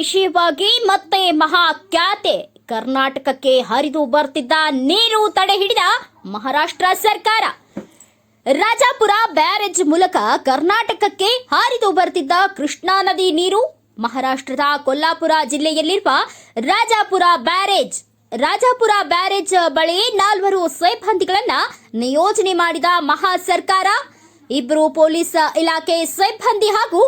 ವಿಚಾರವಾಗಿ ಮತ್ತೆ ಮಹಾಖ್ಯಾತೆ ಕರ್ನಾಟಕಕ್ಕೆ ಹರಿದು ಬರ್ತಿದ್ದ ನೀರು ತಡೆ ಹಿಡಿದ ಮಹಾರಾಷ್ಟ್ರ ಸರ್ಕಾರ. ರಾಜಾಪುರ ಬ್ಯಾರೇಜ್ ಮೂಲಕ ಕರ್ನಾಟಕಕ್ಕೆ ಹರಿದು ಬರ್ತಿದ್ದ ಕೃಷ್ಣಾ ನದಿ ನೀರು ಮಹಾರಾಷ್ಟ್ರದ ಕೊಲ್ಲಾಪುರ ಜಿಲ್ಲೆಯಲ್ಲಿರುವ ರಾಜಾಪುರ ಬ್ಯಾರೇಜ್. ರಾಜಾಪುರ ಬ್ಯಾರೇಜ್ ಬಳಿ ನಾಲ್ವರು ಸಿಬ್ಬಂದಿಗಳನ್ನ ನಿಯೋಜನೆ ಮಾಡಿದ ಮಹಾ ಸರ್ಕಾರ ಇಬ್ಬರು ಪೊಲೀಸ್ ಇಲಾಖೆ ಸಿಬ್ಬಂದಿ ಹಾಗೂ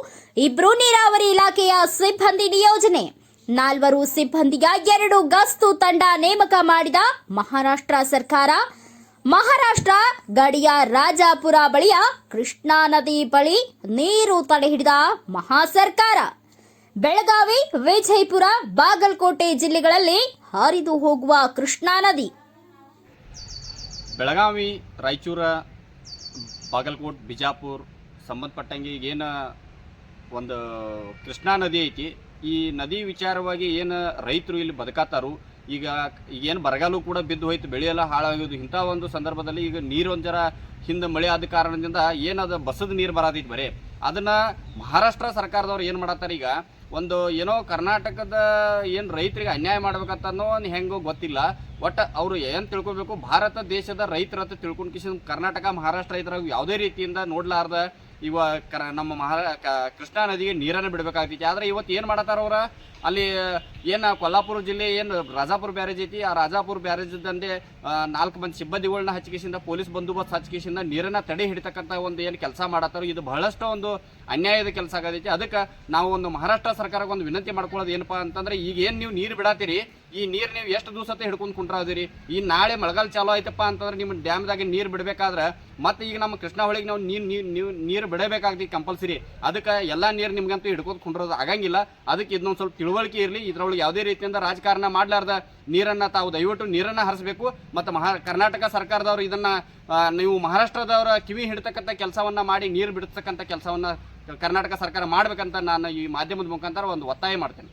ಇಬ್ಬರು ನೀರಾವರಿ ಇಲಾಖೆಯ ಸಿಬ್ಬಂದಿ ನಿಯೋಜನೆ. ನಾಲ್ವರು ಸಿಬ್ಬಂದಿಯ ಎರಡು ಗಸ್ತು ತಂಡ ನೇಮಕ ಮಾಡಿದ ಮಹಾರಾಷ್ಟ್ರ ಸರ್ಕಾರ. ಮಹಾರಾಷ್ಟ್ರ ಗಡಿಯ ರಾಜಾಪುರ ಬಳಿಯ ಕೃಷ್ಣಾ ನದಿ ಬಳಿ ನೀರು ತಡೆ ಹಿಡಿದ ಮಹಾ ಸರ್ಕಾರ. ಬೆಳಗಾವಿ, ವಿಜಯಪುರ, ಬಾಗಲಕೋಟೆ ಜಿಲ್ಲೆಗಳಲ್ಲಿ ಹರಿದು ಹೋಗುವ ಕೃಷ್ಣಾ ನದಿ. ಬೆಳಗಾವಿ, ರಾಯಚೂರ ಬಾಗಲಕೋಟ್, ಬಿಜಾಪುರ್ ಸಂಬಂಧಪಟ್ಟಂಗೆ ಈಗೇನು ಒಂದು ಕೃಷ್ಣಾ ನದಿ ಐತಿ, ಈ ನದಿ ವಿಚಾರವಾಗಿ ಏನು ರೈತರು ಇಲ್ಲಿ ಬದುಕಾತಾರು, ಈಗ ಏನು ಬರಗಾಲು ಕೂಡ ಬಿದ್ದು ಹೋಯ್ತು ಬೆಳೆಯೆಲ್ಲ ಹಾಳಾಗೋದು ಇಂಥ ಒಂದು ಸಂದರ್ಭದಲ್ಲಿ ಈಗ ನೀರು ಒಂದು ಹಿಂದೆ ಮಳೆ ಆದ ಕಾರಣದಿಂದ ಏನದು ಬಸದ ನೀರು ಬರತೈತಿ ಬರೀ. ಅದನ್ನು ಮಹಾರಾಷ್ಟ್ರ ಸರ್ಕಾರದವ್ರು ಏನು ಮಾಡತ್ತಾರೆ ಈಗ ಒಂದು ಏನೋ ಕರ್ನಾಟಕದ ಏನು ರೈತರಿಗೆ ಅನ್ಯಾಯ ಮಾಡ್ಬೇಕಂತನೋ ಹೆಂಗೋ ಗೊತ್ತಿಲ್ಲ. ಒಟ್ಟು ಅವರು ಏನು ತಿಳ್ಕೊಬೇಕು? ಭಾರತ ದೇಶದ ರೈತರ ಹತ್ರ ತಿಳ್ಕೊಂಡು ಕರ್ನಾಟಕ, ಮಹಾರಾಷ್ಟ್ರ ರೈತರಾಗ ಯಾವುದೇ ರೀತಿಯಿಂದ ನೋಡ್ಲಾರ್ದ ಇವ ಕರ ನಮ್ಮ ಮಹಾ ಕೃಷ್ಣಾ ನದಿಗೆ ನೀರನ್ನು ಬಿಡಬೇಕಾಗ್ತೈತಿ. ಆದರೆ ಇವತ್ತು ಏನು ಮಾಡತ್ತಾರ ಅವ್ರ? ಅಲ್ಲಿ, ಏನು ಕೊಲ್ಲಾಪುರ ಜಿಲ್ಲೆ, ಏನು ರಾಜಾಪುರ ಬ್ಯಾರೇಜ್ ಐತಿ? ಆ ರಾಜಾಪುರ ಬ್ಯಾರೇಜ್ ಇದ್ದಂತೆ ನಾಲ್ಕು ಮಂದಿ ಸಿಬ್ಬಂದಿಗಳನ್ನ ಹಚ್ಚಿಕೆಸಿಂದ ಪೊಲೀಸ್ ಬಂದೋಬಸ್ತ್ ಹಚ್ಚಿಕೆಸಿಂದ ನೀರನ್ನು ತಡೆ ಹಿಡಿತಕ್ಕಂಥ ಒಂದು ಏನು ಕೆಲಸ ಮಾಡತ್ತಾರೋ? ಇದು ಬಹಳಷ್ಟು ಒಂದು ಅನ್ಯಾಯದ ಕೆಲಸ ಆಗದೈತಿ ಅದಕ್ಕೆ ನಾವು ಒಂದು ಮಹಾರಾಷ್ಟ್ರ ಸರ್ಕಾರಕ್ಕೆ ಒಂದು ವಿನಂತಿ ಮಾಡ್ಕೊಳ್ಳೋದು ಏನಪ್ಪಾ ಅಂತಂದ್ರೆ, ಈಗ ಏನು ನೀವು ನೀರು ಬಿಡಾತೀರಿ ಈ ನೀರು ನೀವು ಎಷ್ಟು ದಿವಸ ಹಿಡ್ಕೊಂಡು ಕುಂಟ್ರಾದಿರಿ? ಈ ನಾಳೆ ಮಳೆಗಾಲ ಚಾಲೂ ಆಯ್ತಪ್ಪ ಅಂತಂದ್ರೆ ನಿಮ್ಮ ಡ್ಯಾಮ್ದಾಗೆ ನೀರು ಬಿಡಬೇಕಾದ್ರೆ ಮತ್ತೆ ಈಗ ನಮ್ಮ ಕೃಷ್ಣ ಹೊಳಿಗೆ ನಾವು ನೀರು ನೀವು ನೀರು ಬಿಡಬೇಕಾಗ್ತಿ ಕಂಪಲ್ಸರಿ ಅದಕ್ಕೆ ಎಲ್ಲ ನೀರು ನಿಮ್ಗಂತೂ ಹಿಡ್ಕೊಂಡು ಕುಂಡ್ರೋದು ಆಗಂಗಿಲ್ಲ. ಅದಕ್ಕೆ ಇದನ್ನೊಂದು ಸ್ವಲ್ಪ ತಿಳುವಳಿಕೆ ಇರಲಿ. ಇದ್ರೊಳಗೆ ಯಾವುದೇ ರೀತಿಯಿಂದ ರಾಜಕಾರಣ ಮಾಡಲಾರ್ದ ನೀರನ್ನ ತಾವು ದಯವಿಟ್ಟು ನೀರನ್ನ ಹರಿಸಬೇಕು. ಮತ್ತು ಮಹಾ ಕರ್ನಾಟಕ ಸರ್ಕಾರದವರು ಇದನ್ನ ನೀವು ಮಹಾರಾಷ್ಟ್ರದವರ ಕಿವಿ ಹಿಡ್ತಕ್ಕಂಥ ಕೆಲಸವನ್ನ ಮಾಡಿ ನೀರು ಬಿಡಿಸ್ತಕ್ಕಂಥ ಕೆಲಸವನ್ನ ಕರ್ನಾಟಕ ಸರ್ಕಾರ ಮಾಡ್ಬೇಕಂತ ನಾನು ಈ ಮಾಧ್ಯಮದ ಮುಖಾಂತರ ಒಂದು ಒತ್ತಾಯ ಮಾಡ್ತೇನೆ.